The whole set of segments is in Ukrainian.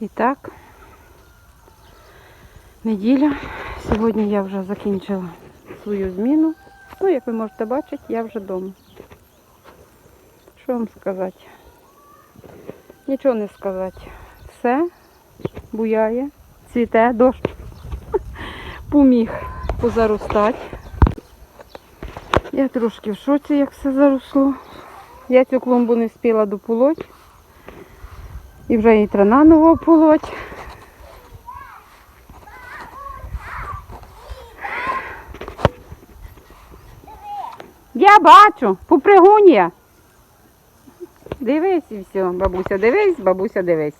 І так, неділя. Сьогодні я вже закінчила свою зміну. Ну, як ви можете бачити, я вже вдома. Що вам сказати? Нічого не сказати. Все буяє, цвіте, дощ поміг позаростати. Я трошки в шоці, як все заросло. Я цю клумбу не спіла дополоть. І вже її треба наново полоть. Я бачу, попригун'я. Дивись і все, бабуся, дивись, бабуся, дивись.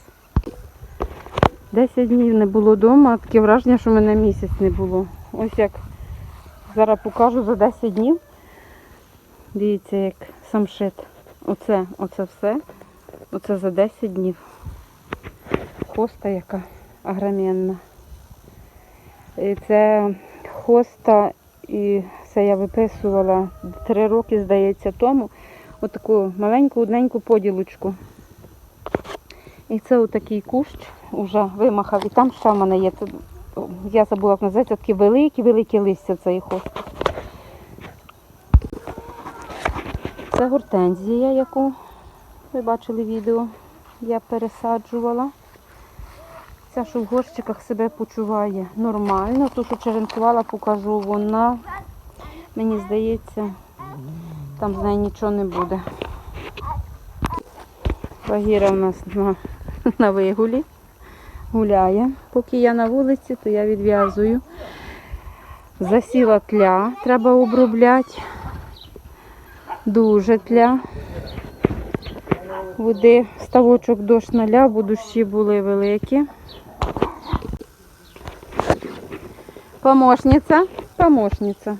Десять днів не було вдома, таке враження, що мене місяць не було. Ось як зараз покажу за 10 днів. Дивіться, як самшит. Оце, оце все. Оце за 10 днів. Хоста яка агромінна. І це хоста, і це я виписувала 3 роки, здається, тому. Отаку маленьку одненьку поділочку. І це отакий кущ уже вимахав. І там ще в мене є. Я забула, як називається, такі великі-великі листя цієї хости. Це гортензія, яку ви бачили відео, я пересаджувала. Ця, що в горщиках себе почуває нормально. Ту, що черенкувала, покажу, вона, мені здається, там з нею нічого не буде. Багіра у нас на, на вигулі гуляє. Поки я на вулиці, то я відв'язую. Засіла тля, треба обробляти. Дуже тля. Води, ставочок дощ наляв, бо дощі були великі. Помощниця, помощниця.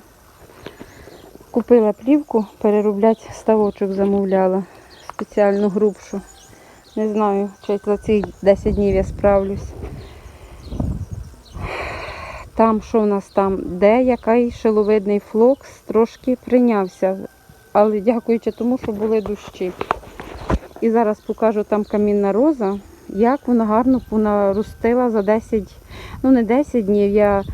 Купила плівку, переробляти ставочок замовляла. Спеціальну грубшу. Не знаю, чи за ці 10 днів я справлюсь. Там, що в нас там, де який шиловидний флокс, трошки прийнявся. Але дякуючи тому, що були дощі. І зараз покажу там камінна роза, як вона гарно понаростила за 10, ну не 10 днів, я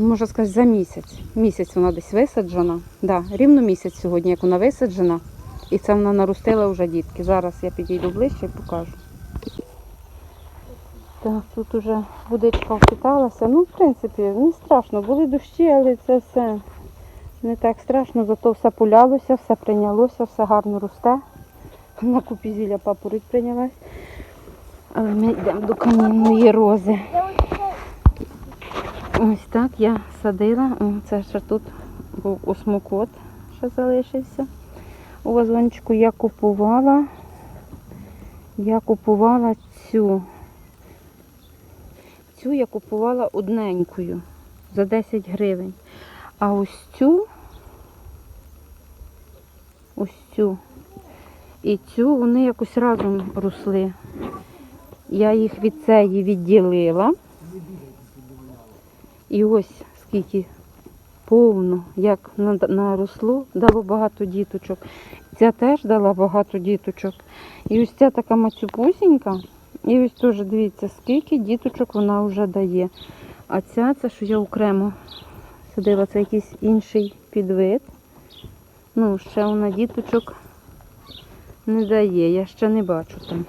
можу сказати за місяць. Місяць вона десь висаджена. Да, рівно місяць сьогодні, як вона висаджена. І це вона наростила вже дітки. Зараз я підійду ближче і покажу. Так, тут вже водичка впиталася. Ну, в принципі, не страшно. Були дощі, але це все не так страшно, зато все полялося, все прийнялося, все гарно росте. На купі зілля папороть прийнялась. Але ми йдемо до камінної рози. Ось так я садила. Це ще тут був осмокот, що залишився. У вазончику я купувала. Я купувала цю. Цю я купувала одненькою за 10 гривень. А ось цю, ось цю і цю вони якось разом росли. Я їх від цієї відділила. І ось скільки повно, як наросло, дало багато діточок. Ця теж дала багато діточок. І ось ця така мацюпусінька. І ось теж дивіться, скільки діточок вона вже дає. А ця, це що я окремо садила, це якийсь інший підвид. Ну, ще вона діточок не дає. Я ще не бачу там.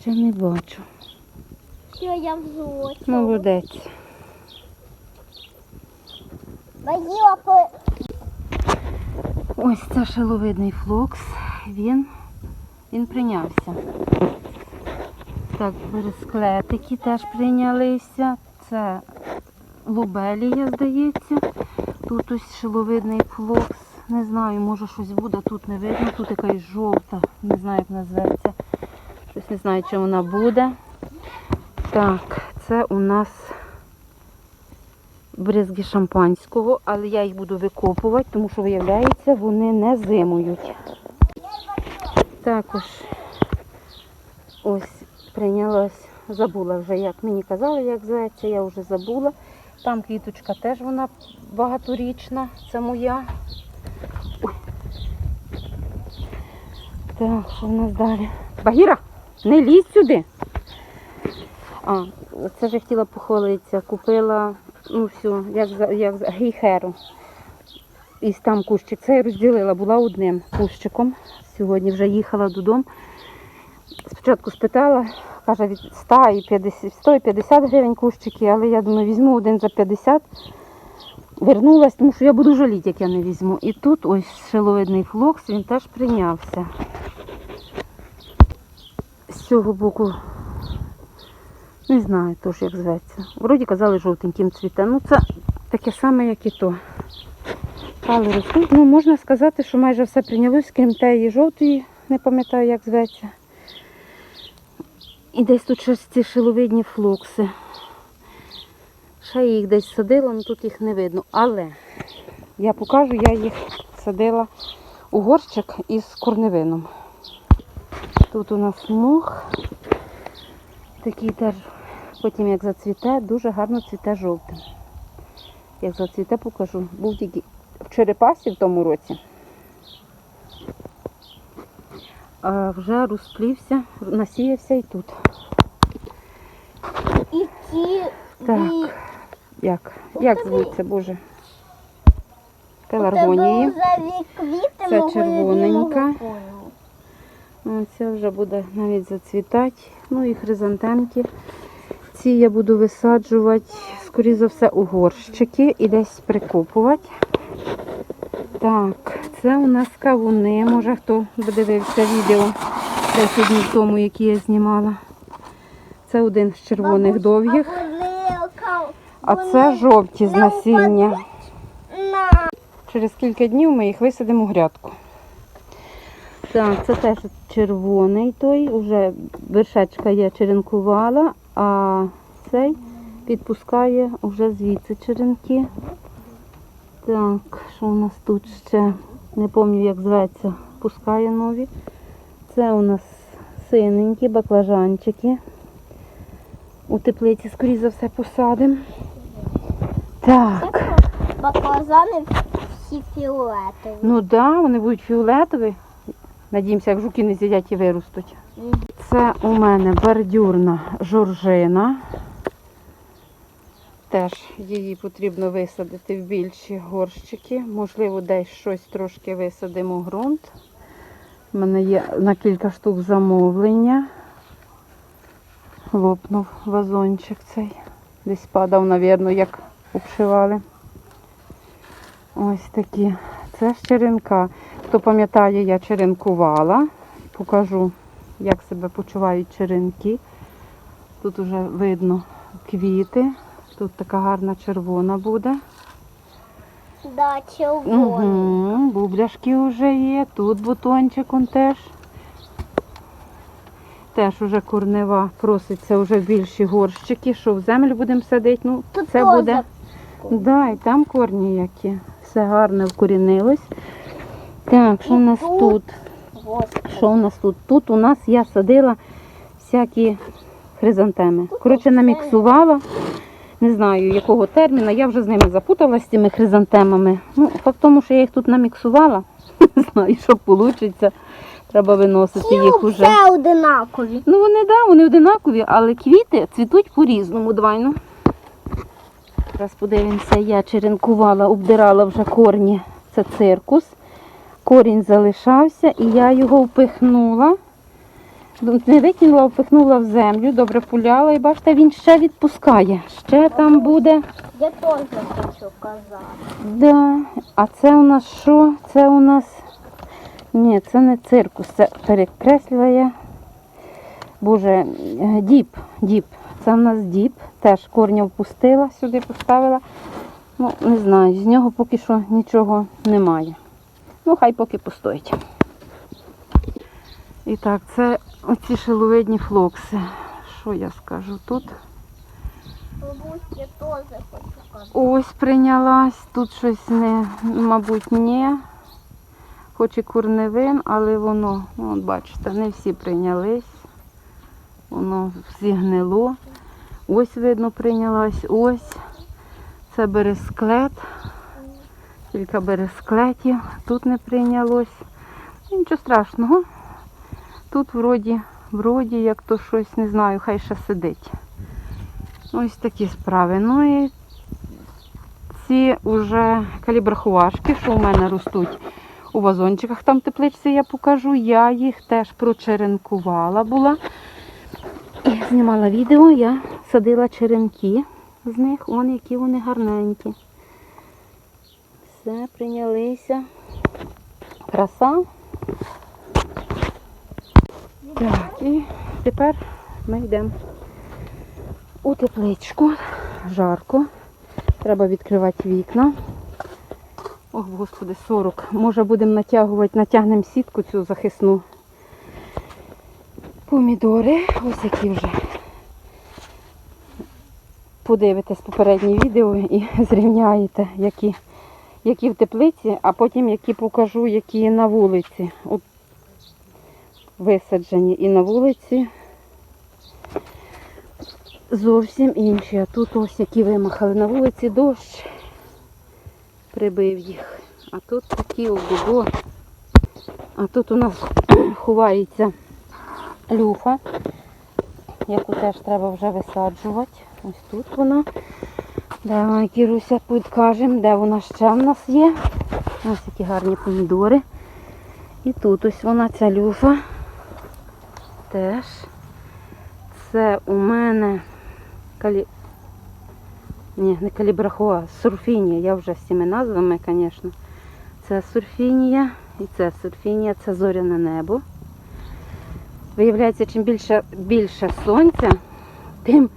Ще не бачу. Все, я в. Молодець. Ось це шиловидний флокс. Він, він прийнявся. Так, бересклетики теж прийнялися. Це лобелія, здається. Тут ось шиловидний флокс. Не знаю, може щось буде, тут не видно. Тут якась жовта, не знаю, як називається. Щось не знаю, чи вона буде. Так, це у нас бризги шампанського, але я їх буду викопувати, тому що, виявляється, вони не зимують. Також ось прийнялась, забула вже, як мені казали, як зветься, я вже забула. Там квіточка теж вона багаторічна, це моя. Так, що в нас далі? Багіра, не лізь сюди. А, це ж хотіла похвалитися. Купила, ну все, як, як гейхеру. І там кущик. Це я розділила, була одним кущиком. Сьогодні вже їхала додому. Спочатку спитала, каже, від 100 і 50, 100 і 50 гривень кущики, але я думаю, візьму один за 50. Вернулась, тому що я буду жаліти, як я не візьму. І тут ось шиловидний флокс, він теж прийнявся. З цього боку, не знаю теж, як зветься. Вроді казали, жовтеньким цвіте. Ну це таке саме, як і то. Ну, можна сказати, що майже все прийнялось, крім тієї жовтої, не пам'ятаю, як зветься. І десь тут щось ці шиловидні флокси. Ще їх десь садила, але тут їх не видно. Але я покажу, я їх садила у горщик із корневином. Тут у нас мох. Такий теж, потім як зацвіте, дуже гарно цвіте жовтим. Як зацвіте, покажу. Був тільки в черепасі в тому році. А вже розплівся, насіявся і тут. І ті Так. Як? Як звуться, Боже? Пеларгонії. Це червоненька. Це вже буде навіть зацвітати. Ну і хризантемки. Ці я буду висаджувати, скоріше за все, у горщики і десь прикопувати. Так, це у нас кавуни. Може хто дивився відео 10 днів тому, які я знімала. Це один з червоних довгих, А а це жовті з насіння. Через кілька днів ми їх висадимо у грядку. Так, це теж червоний той, вже вершечка я черенкувала, а цей підпускає вже звідси черенки. Так, що у нас тут ще? Не пам'ятаю, як зветься, пускає нові. Це у нас синенькі баклажанчики. У теплиці, скоріше за все, посадимо. Так. баклажани всі фіолетові. Ну так, да, вони будуть фіолетові. Надіємося, як жуки не з'їдять і виростуть. Це у мене бордюрна жоржина. Теж її потрібно висадити в більші горщики. Можливо, десь щось трошки висадимо в ґрунт. У мене є на кілька штук замовлення. Лопнув вазончик цей. Десь падав, мабуть, як обшивали. Ось такі. Це ж черенка. Хто пам'ятає, я черенкувала. Покажу, як себе почувають черенки. Тут вже видно квіти. Тут така гарна червона буде. Да. Угу, бубляшки вже є. Тут бутончик он теж. Теж уже корнева проситься вже в більші горщики. Що в землю будемо садити? Ну, Тут це буде. Да, і там корні які. Все гарно вкорінилось. Так, що у нас тут. Що у нас тут? Тут у нас я садила всякі хризантеми. Коротше, наміксувала. Не знаю, якого терміна. Я вже з ними запуталася з цими хризантемами. Ну, факт тому, що я їх тут наміксувала. Не знаю, що вийде. Треба виносити їх уже. Все одинакові. Ну вони да, вони одинакові, але квіти цвітуть по-різному. Давай, ну. Зараз подивимося, я черенкувала, обдирала вже корні. Це циркус. Корінь залишався і я його впихнула. Ну, Не викинула, впихнула в землю, добре пуляла і бачите, він ще відпускає. Ще там буде. Я теж хочу казати. Да. А це у нас що? Це у нас. Ні, це не циркус, це перекреслила я. Боже, е, діп, діп. Це у нас діп. Теж корня впустила, сюди поставила. Ну, не знаю, з нього поки що нічого немає. Ну, хай поки постоїть. І так, це оці шиловидні флокси. Що я скажу тут? Ось прийнялась, тут щось не, мабуть, ні. Хоч і курневин, але воно, ну, от бачите, не всі прийнялись. Воно зігнило. Ось видно прийнялась, ось. Це бересклет. Кілька бересклетів. Тут не прийнялось. Ну, Нічого страшного. Тут вроді, вроді, як то щось, не знаю, хай ще сидить. Ось такі справи. Ну і ці вже калібрахувашки, що у мене ростуть у вазончиках, там тепличці я покажу. Я їх теж прочеренкувала була. Знімала відео, я садила черенки з них. Вон які вони гарненькі. Все, прийнялися. Краса. Так, і тепер ми йдемо у тепличку. Жарко. Треба відкривати вікна. Ох, господи, 40. Може будемо натягувати, натягнемо сітку цю захисну. Помідори, ось які вже. Подивитесь попереднє відео і зрівняєте, які, які в теплиці, а потім які покажу, які на вулиці. От висаджені і на вулиці зовсім інші. А тут ось які вимахали на вулиці дощ прибив їх. А тут такі ого. А тут у нас ховається люфа, яку теж треба вже висаджувати. Ось тут вона. Де вона Кіруся підкажемо, де вона ще в нас є. Ось які гарні помідори. І тут ось вона ця люфа. Теж. Це у мене калі... Ні, не калібрахоа, сурфінія. Я вже з цими назвами, звісно. Це сурфінія і це сурфінія, це зоряне небо. Виявляється, чим більше, більше сонця, тим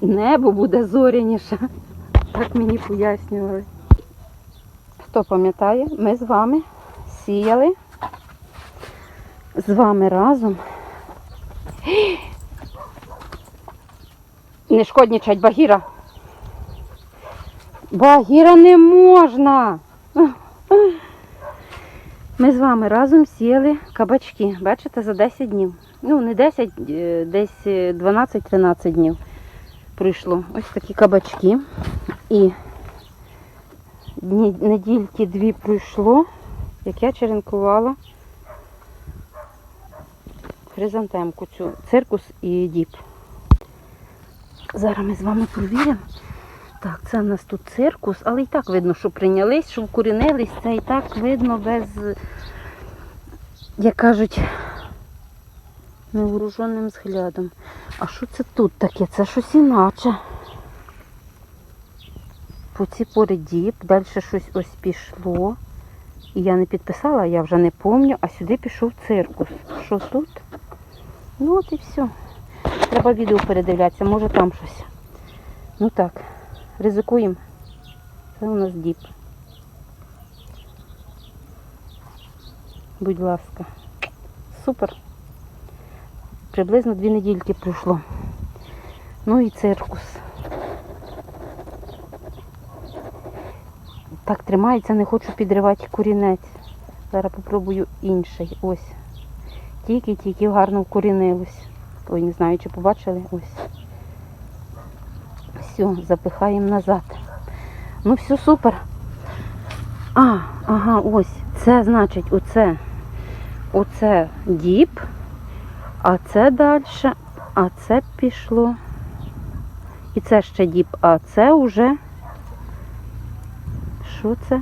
небо буде зоряніше. Так мені пояснювали. Хто пам'ятає, ми з вами сіяли з вами разом. Не шкоднічать Багіра. Багіра не можна. Ми з вами разом сіяли кабачки. Бачите, за 10 днів. Ну, не 10, е, десь 12-13 днів пройшло. Ось такі кабачки. І недільки дві пройшло, як я черенкувала хризантемку цю, циркус і діп. Зараз ми з вами провіримо. Так, це у нас тут циркус, але і так видно, що прийнялись, що вкорінились. Це і так видно без, як кажуть, невооруженим взглядом. А що це тут таке? Це щось іначе. По цій порі діп, далі щось ось пішло. І я не підписала, я вже не пам'ятаю, а сюди пішов циркус. Що тут? Ну от і все. Треба відео передивлятися, може там щось. Ну так, ризикуємо. Це у нас діп. Будь ласка. Супер. Приблизно дві недільки пройшло. Ну і циркус. Так тримається, не хочу підривати корінець. Зараз попробую інший. Ось. Тільки-тільки гарно вкорінилось. Ой, не знаю, чи побачили. Ось. Все, запихаємо назад. Ну, все супер. А, ага, ось. Це значить оце. Оце діп. А це далі. А це пішло. І це ще діп. А це вже. Що це?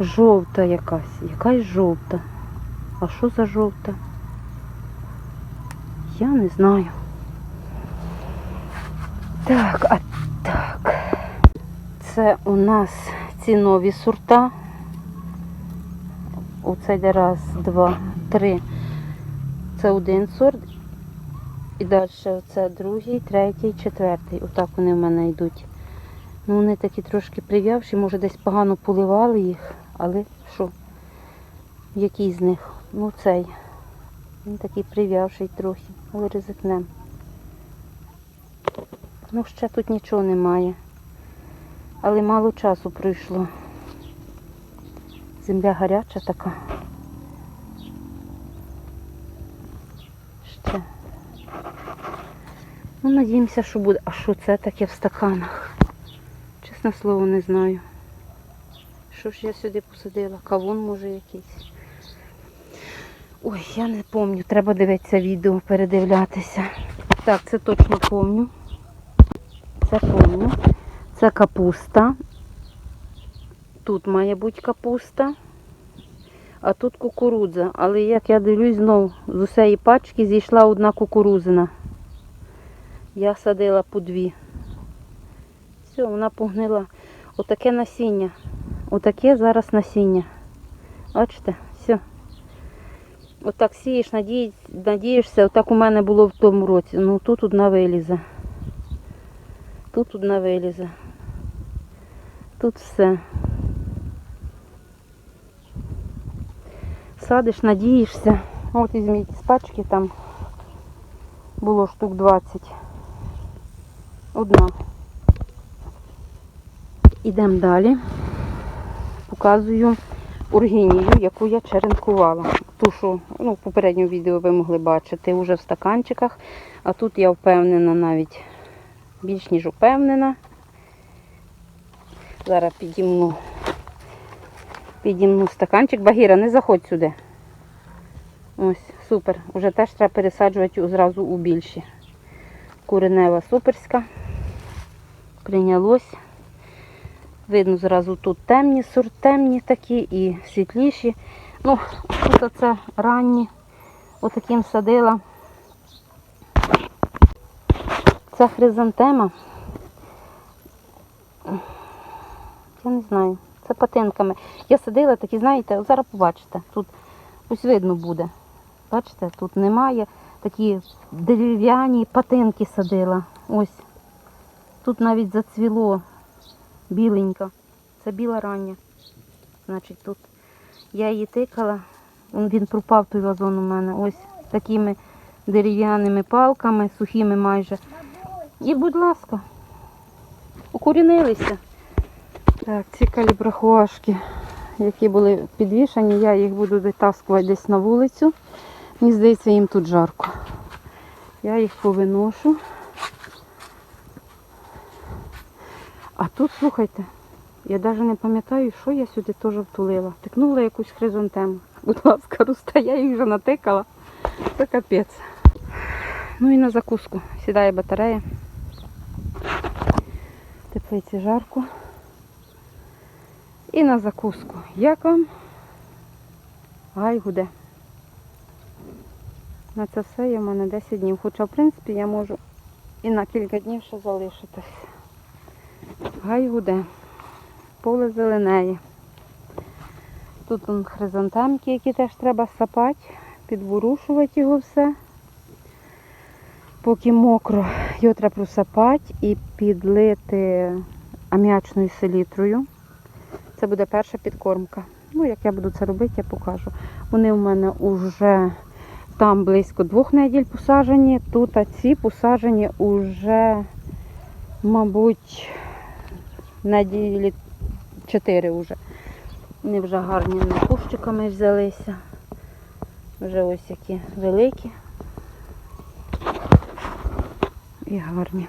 Жовта якась. Якась жовта. А що за жовта? Я не знаю. Так, а так. Це у нас ці нові сорта. Оце йде раз, два, три. Це один сорт. І далі це другий, третій, четвертий. Отак вони в мене йдуть. Ну, вони такі трошки прив'явші, може десь погано поливали їх, але що? Який з них? Ну цей. Він такий прив'явший трохи, але ризикнем. Ну, ще тут нічого немає. Але мало часу пройшло. Земля гаряча така. Ще. Ну, надіємося, що буде. А що це таке в стаканах? Чесне слово, не знаю. Що ж я сюди посадила? Кавун може якийсь. Ой, я не пам'ятаю, треба дивитися відео, передивлятися. Так, це точно помню. Це помню. Це капуста. Тут має бути капуста. А тут кукурудза. Але як я дивлюсь, знов з усієї пачки зійшла одна кукурузина. Я садила по дві. Все, вона погнила. Отаке насіння. Отаке зараз насіння. Бачите, все. Отак сієш, надієшся, отак у мене було в тому році. Ну тут одна вилізе. Тут одна вилізе. Тут все. Садиш, надієшся. От візьміть з пачки там було штук 20. Одна. Ідемо далі. Показую оргінію, яку я черенкувала. Ту, що ну, в попередньому відео ви могли бачити вже в стаканчиках. А тут я впевнена навіть більш ніж впевнена. Зараз підімну, підімну стаканчик. Багіра, не заходь сюди. Ось, супер. Уже теж треба пересаджувати зразу у більші. Куренева суперська. Прийнялось. Видно, зразу тут темні, сорт темні такі і світліші. Ну, тут оце ранні. Отаким садила. Це хризантема. Я не знаю. Це патинками. Я садила такі, знаєте, зараз побачите. Тут ось видно буде. Бачите, тут немає. Такі дерев'яні патинки садила. Ось. Тут навіть зацвіло біленька. Це біла рання. Значить, тут я її тикала, він пропав той вазон у мене. Ось такими дерев'яними палками, сухими майже. І, будь ласка, укорінилися. Так, ці калібрахуашки, які були підвішані, я їх буду витаскувати десь на вулицю. Мені здається, їм тут жарко. Я їх повиношу. А тут, слухайте, я навіть не пам'ятаю, що я сюди теж втулила. Тикнула якусь хризантему. Будь ласка, руста, я їх вже натикала. Це капець. Ну і на закуску. Сідає батарея. Теплиці жарко. І на закуску. Як вам? Гай гуде. На це все є в мене 10 днів. Хоча, в принципі, я можу і на кілька днів ще залишитись. Гай гуде. Поле зеленеє. Тут он хризантемки, які теж треба сапати, підворушувати його все. Поки мокро, його треба просапати і підлити аміачною селітрою. Це буде перша підкормка. Ну, як я буду це робити, я покажу. Вони в мене вже там близько двох неділь посаджені, тут а ці посаджені вже, мабуть, неділі чотири вже. Вони вже гарні кущиками взялися. Вже ось які великі і гарні.